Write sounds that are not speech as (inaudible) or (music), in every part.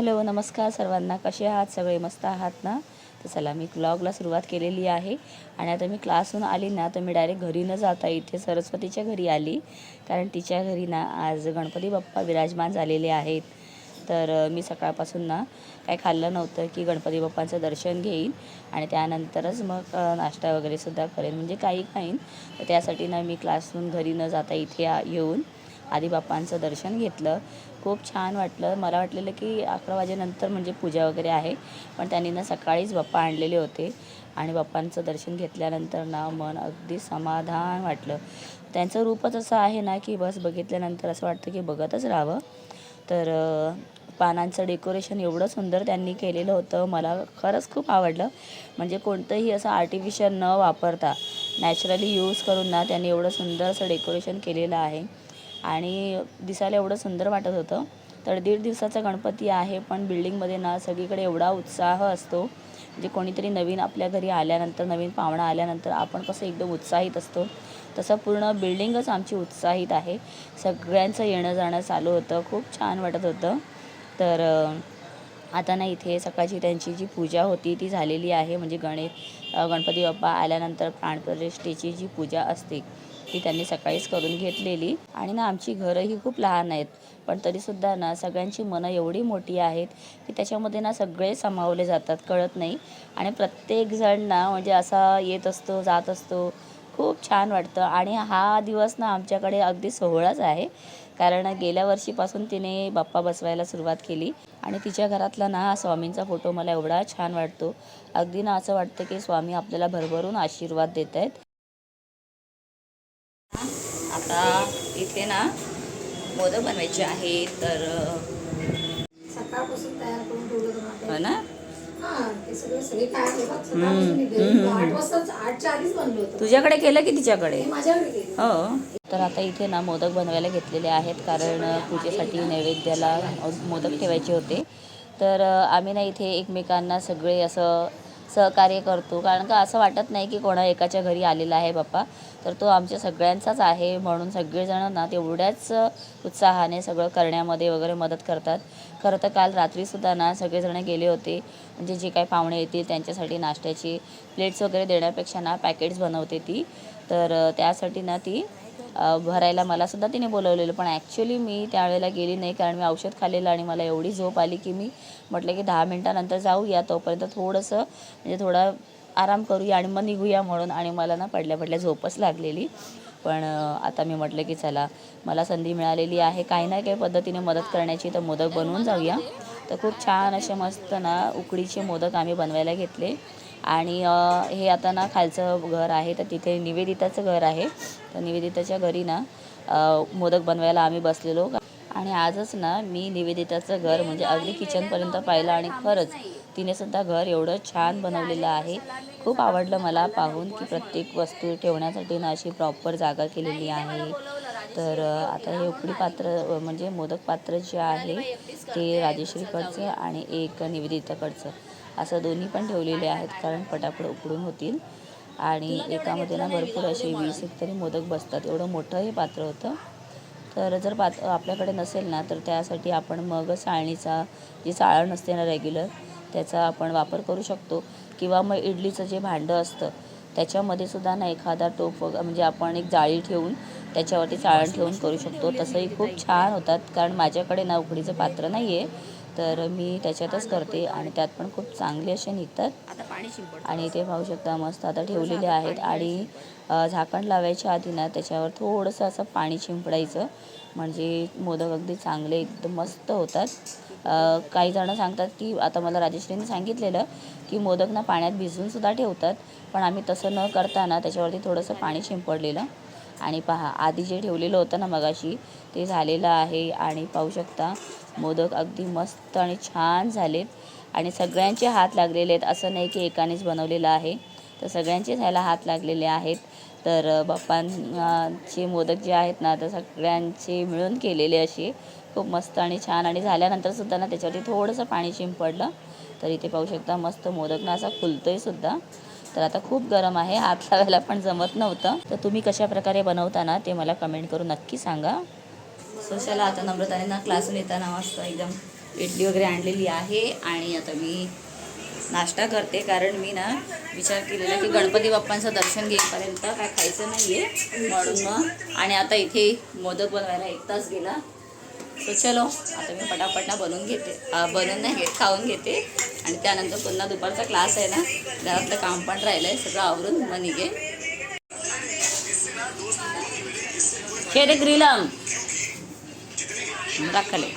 Hello नमस्कार सर्वांना. कसे आहात? सगळे मस्त आहात ना? तर चला मी ब्लॉगला सुरुवात केलेली आहे. आणि आता मी क्लासहून आली ना तर मी डायरेक्ट घरी न जाता इथे सरस्वतीच्या घरी आली. कारण तिच्या घरी ना आज गणपती बाप्पा विराजमान झालेले आहेत. तर मी सकाळपासून ना काही खाल्लं नव्हतं की गणपती बाप्पांचं दर्शन घेईन. आणि त्यानंतरच मग नाश्ता वगैरेसुद्धा करेन. म्हणजे काही खाईन. तर त्यासाठी ना मी क्लासहून घरी न जाता इथे येऊन आधी बाप्पांचं दर्शन घेतलं. खूप छान वाटलं. मला वाटलेलं की अकरा वाजेनंतर म्हणजे पूजा वगैरे आहे. पण त्यांनी ना सकाळीच बाप्पा आणलेले होते. आणि बाप्पांचं दर्शन घेतल्यानंतर ना मन अगदी समाधान वाटलं. त्यांचं रूपच असं आहे ना की बस बघितल्यानंतर असं वाटतं की बघतच राहावं. तर पानांचं डेकोरेशन एवढं सुंदर त्यांनी केलेलं होतं. मला खरंच खूप आवडलं. म्हणजे कोणतंही असं आर्टिफिशियल न वापरता नॅचरली यूज करून ना त्यांनी एवढं सुंदर असं डेकोरेशन केलेलं आहे. आणि दिसायला एवढं सुंदर वाटत होतं. तर दीड दिवसाचा गणपती आहे पण बिल्डिंगमध्ये ना सगळीकडे एवढा उत्साह असतो. म्हणजे कोणीतरी नवीन आपल्या घरी आल्यानंतर नवीन पाहुणा आल्यानंतर आपण कसं एकदम उत्साहित असतो. तसं पूर्ण बिल्डिंगच आमची उत्साहित आहे. सगळ्यांचं येणं जाणं चालू होतं. खूप छान वाटत होतं. तर आता ना इथे सकाळची त्यांची जी पूजा होती ती झालेली आहे. म्हणजे गणे गणपती बाप्पा आल्यानंतर प्राणप्रतिष्ठेची जी पूजा असते ती त्यांनी सकाळीच करून घेतलेली. आणि ना आमची घरंही खूप लहान आहेत. पण तरीसुद्धा ना सगळ्यांची मनं एवढी मोठी आहेत की त्याच्यामध्ये ना सगळे सामावले जातात कळत नाही. आणि प्रत्येकजण ना म्हणजे असा येत असतो जात असतो. खूप छान वाटतं. आणि हा दिवस ना आमच्याकडे अगदी सोहळाच आहे. कारण गेल्या वर्षीपासून तिने बाप्पा बसवायला सुरुवात केली. आणि तिच्या घरातला ना स्वामींचा फोटो मला एवढा छान वाटतो. अगदी ना असं वाटतं की स्वामी आपल्याला भरभरून आशीर्वाद देत आहेत आता इथे ना मोदक बनवायचे आहेत तर सकाळपासून तयार करून ठेवलं होतं हो. ना? आहे बनलं होतं. तुझ्याकडे केलं की तिच्याकडे? हे तर आता इथे ना मोदक बनवायला घेतलेले आहेत कारण पूजेसाठी नैवेद्याला मोदक ठेवायचे होते. तर आम्ही ना इथे एकमेकांना सगळे असं सहकार्य करतो. कारण का असं वाटत नाही की कोणा एकाच्या घरी आलेला आहे बाप्पा. तर तो आमच्या सगळ्यांचाच आहे म्हणून सगळेजण ना तेवढ्याच उत्साहाने सगळं करण्यामध्ये वगैरे मदत करतात. खरं तर काल रात्रीसुद्धा ना सगळेजण गेले होते. म्हणजे जे काही पाहुणे येतील त्यांच्यासाठी नाश्त्याची प्लेट्स वगैरे देण्यापेक्षा ना पॅकेट्स बनवते ती. तर त्यासाठी ना ती भरायला मलासुद्धा तिने बोलवलेलं. पण ॲक्च्युली मी त्यावेळेला गेली नाही कारण मी औषध खाल्लेलं आणि मला एवढी झोप आली की मी म्हटलं की दहा मिनटानंतर जाऊया. तोपर्यंत थोडंसं म्हणजे थोडा आराम करूया आणि मग निघूया म्हणून आणि मला ना पडल्या पडल्या झोपच लागलेली. पण आता मी म्हटलं की चला मला संधी मिळालेली आहे. काही ना काही पद्धतीने मदत करण्याची तर मोदक बनवून जाऊया. तर खूप छान असे मस्त ना उकडीचे मोदक आम्ही बनवायला घेतले. आणि हे आता ना खालचं घर आहे तर तिथे निवेदिताचं घर आहे. तर निवेदिताच्या घरी ना मोदक बनवायला आम्ही बसलेलो. आणि आजच ना मी निवेदिताचं घर म्हणजे अगदी किचनपर्यंत पाहिलं आणि खरंच तिने सुद्धा घर एवढं छान बनवलेलं आहे. खूप आवडलं मला पाहून की प्रत्येक वस्तू ठेवण्यासाठी ना अशी प्रॉपर जागा केलेली आहे. तर आता हे उकडी पात्र म्हणजे मोदक पात्र जे आहे ते राजेश्रीकडचं आणि एक निवेदिताकडचं. असं दोन्ही पण ठेवलेले आहेत कारण पटापट उकडून होतील. आणि एकामध्ये ना भरपूर असे वीस एक तरी मोदक बसतात. एवढं मोठं हे पात्र होतं. तर जर पात आपल्याकडे नसेल ना तर त्यासाठी आपण मग साळणीचा जी चाळण असते ना रेग्युलर त्याचा आपण वापर करू शकतो. किंवा मग इडलीचं जे भांडं असतं त्याच्यामध्ये सुद्धा ना एखादा टोप म्हणजे आपण एक जाळी ठेवून त्याच्यावरती चाळण ठेवून करू शकतो. तसंही खूप छान होतात. कारण माझ्याकडे ना उकडीचं पात्र नाही आहे तर मी त्याच्यातच करते आणि त्यात पण खूप चांगले असे निघतात आणि ते पाहू शकता मस्त आता ठेवलेले आहेत आणि झाकण लावायच्या आधी ना त्याच्यावर थोडंसं असं पाणी शिंपडायचं. म्हणजे मोदक अगदी चांगले एकदम मस्त होतात. काही जणं सांगतात की आता मला राजेश्रीने सांगितलेलं की मोदक ना पाण्यात भिजवून सुद्धा ठेवतात. पण आम्ही तसं न करताना त्याच्यावरती थोडंसं पाणी शिंपडलेलं. आणि पहा आधी जे ठेवलेलं होतं ना मगाशी ते झालेलं आहे. आणि पाहू शकता मोदक अगदी मस्त आणि छान झालेत. आणि सगळ्यांचे हात लागलेले आहेत असं नाही की एकानेच बनवलेलं आहे. तर सगळ्यांचेच ह्याला हात लागलेले आहेत. तर बाप्पांचे मोदक जे आहेत ना तर सगळ्यांचे मिळून केलेले असे. खूप मस्त आणि छान. आणि झाल्यानंतर सुद्धा ना त्याच्यावरती थोडंसं पाणी शिंपडलं. तर इथे पाहू शकता मस्त मोदक ना असा फुलतोय सुद्धा. तर आता खूप गरम आहे. हात लावायला पण जमत नव्हतं. तर तुम्ही कशा प्रकारे बनवता ना ते मला कमेंट करून नक्की सांगा. सो चला आता नम्रताने ना क्लासून येताना मस्त एकदम इडली वगैरे आणलेली आहे आणि आता मी नाश्ता करते कारण मी ना विचार केलेला की गणपती बाप्पांचं दर्शन घेईपर्यंत काय खायचं नाही आहे म्हणून मग आणि आता इथे मोदक बनवायला एक तास गेला. सो चलो आता मी पटापट ना बनवून घेते. बनवून नाही घेत खाऊन घेते. आणि त्यानंतर पुन्हा दुपारचा क्लास आहे ना घरातलं काम पण राहिलं आहे सगळं आवरून मग निघे हे रे ग्रिलम. राखले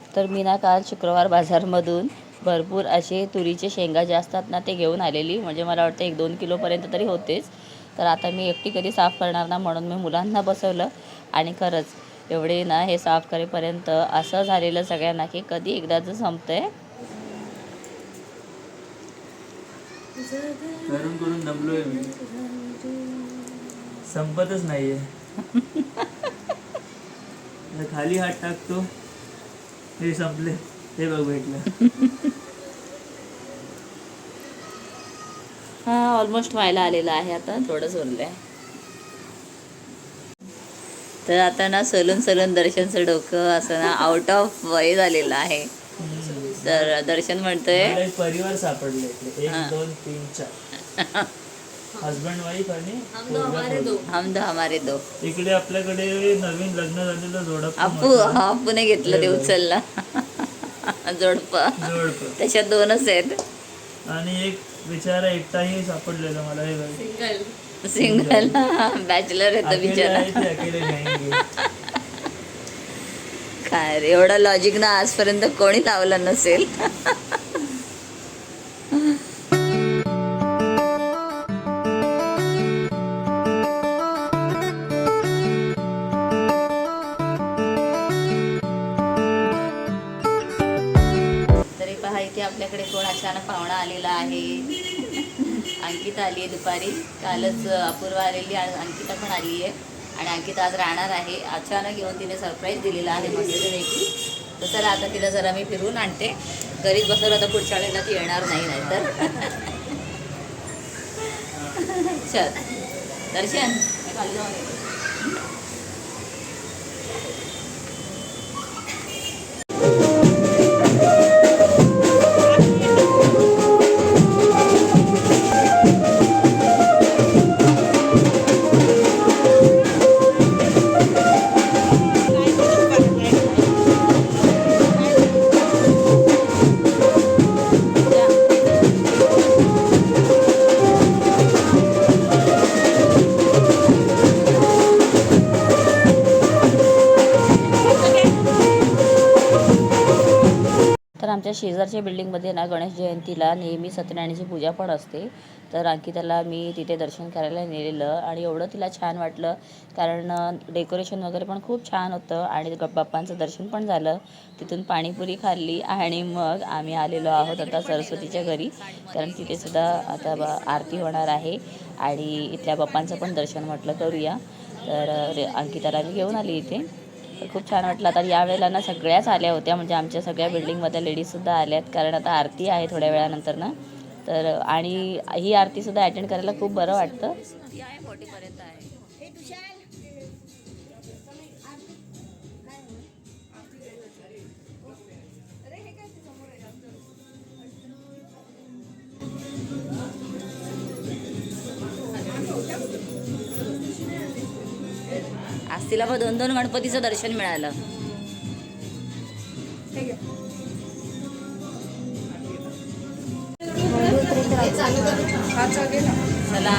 तर मी ना काल शुक्रवार बाजारमधून भरपूर असे तुरीचे शेंगा जे असतात ना ते घेऊन आलेली. म्हणजे मला वाटतं एक दोन किलोपर्यंत तरी होतेच. तर आता मी एकटी कधी साफ करणार ना म्हणून मी मुलांना बसवलं. आणि खरंच एवढे ना हे साफ करेपर्यंत असं झालेलं सगळ्यांना की कधी एकदाचं संपतंय. करून करून दमलोय मी. संपतच नाहीये. (laughs) खाली हात टाकतो. हे संपले. हे बघ भेटलं. (laughs) ऑलमोस्ट व्हायला आलेला आहे आता थोडंच उरलं आहे तर आता ना सलून सलून दर्शनचं डोकं असं ना आउट ऑफ वय झालेलं आहे. तर दर्शन म्हणतोय परिवार सापडले इकडे. हा. एक दोन तीन चार. हजबंड वाईफ आणि पोरगा पोरगी. हम दो हमारे दो. इकडे आपल्याकडे नवीन लग्न झालेलं जोडा पण आपू. हा अपूने घेतलं ते. उचलला. जोडप. जोडपं. त्याच्यात दोनच आहेत. आणि एक बिचारा एकटाही सापडलेला मला हे बघ सिंगल. बॅचलर येतं अकेले बिचारा. आहे ते अकेले जाएंगे. काय रे एवढं लॉजिक ना आजपर्यंत कोणी लावलं नसेल. आली आहे दुपारी. कालच अपूर्वा आलेली अंकिता पण आली आहे आणि अंकिता आज राहणार आहे. अचानक येऊन तिने सरप्राईज दिलेला आहे मस्तपैकी तर चला आता तिला जरा मी फिरून आणते. घरीच बसवलं तर पुढच्या वेळेला ती येणार नाही नाहीतर. (laughs) चल. दर्शन. आमच्या शेजारच्या बिल्डिंगमध्ये ना गणेश जयंतीला नेहमी सत्यनारायणाची पूजा पण असते. तर अंकिताला मी तिथे दर्शन करायला नेलेलं आणि एवढं तिला छान वाटलं. कारण डेकोरेशन वगैरे पण खूप छान होतं आणि बाप्पांचं दर्शन पण झालं. तिथून पाणीपुरी खाल्ली आणि मग आम्ही आलेलो आहोत आता सरस्वतीच्या घरी. कारण तिथेसुद्धा आता आरती होणार आहे आणि इथल्या बाप्पांचं पण दर्शन म्हटलं करूया. तर अंकिताला मी घेऊन आली इथे. खूप छान वाटलं. आता यावेळेला ना सगळ्याच आल्या होत्या. म्हणजे आमच्या सगळ्या बिल्डिंगमधल्या लेडीजसुद्धा आल्यात. कारण आता आरती आहे थोड्या वेळानंतर ना. तर आणि ही आरतीसुद्धा अटेंड करायला खूप बरं वाटतं. तिला पण दोन दोन गणपतीचं दर्शन मिळालं. चला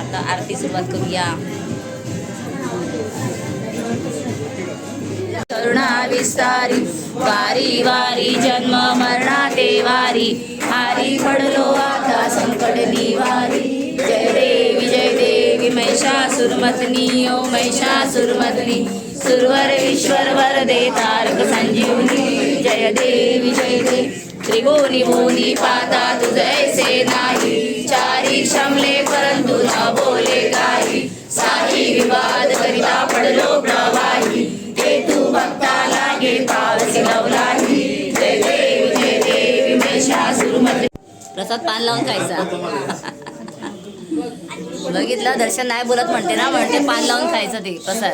आता आरती सुरुवात करूया. करुणा विस्तारी वारी वारी जन्म मरणा ते वारी. हारी पडलो आता संकट निवारी. सुरमतनी ओ महिषा महिषासुरमतनी सुरवर ईश्वर वरदे तारक संजीवनी जय देवी जय दे। त्रिभुवनी भुवनी पाता तुझैसे नाही। चारी शमले परंतु ना बोले काही। साही विवाद करिता पडलो प्रवाही। ते तू भक्ता लागे पावसी नवलाही। जय देवी जय देवी महिषासुरमतनी प्रसाद पान लावून खायचा. बघितलं दर्शन नाही बोलत म्हणते ना म्हणते पान लावून खायचं ते कसं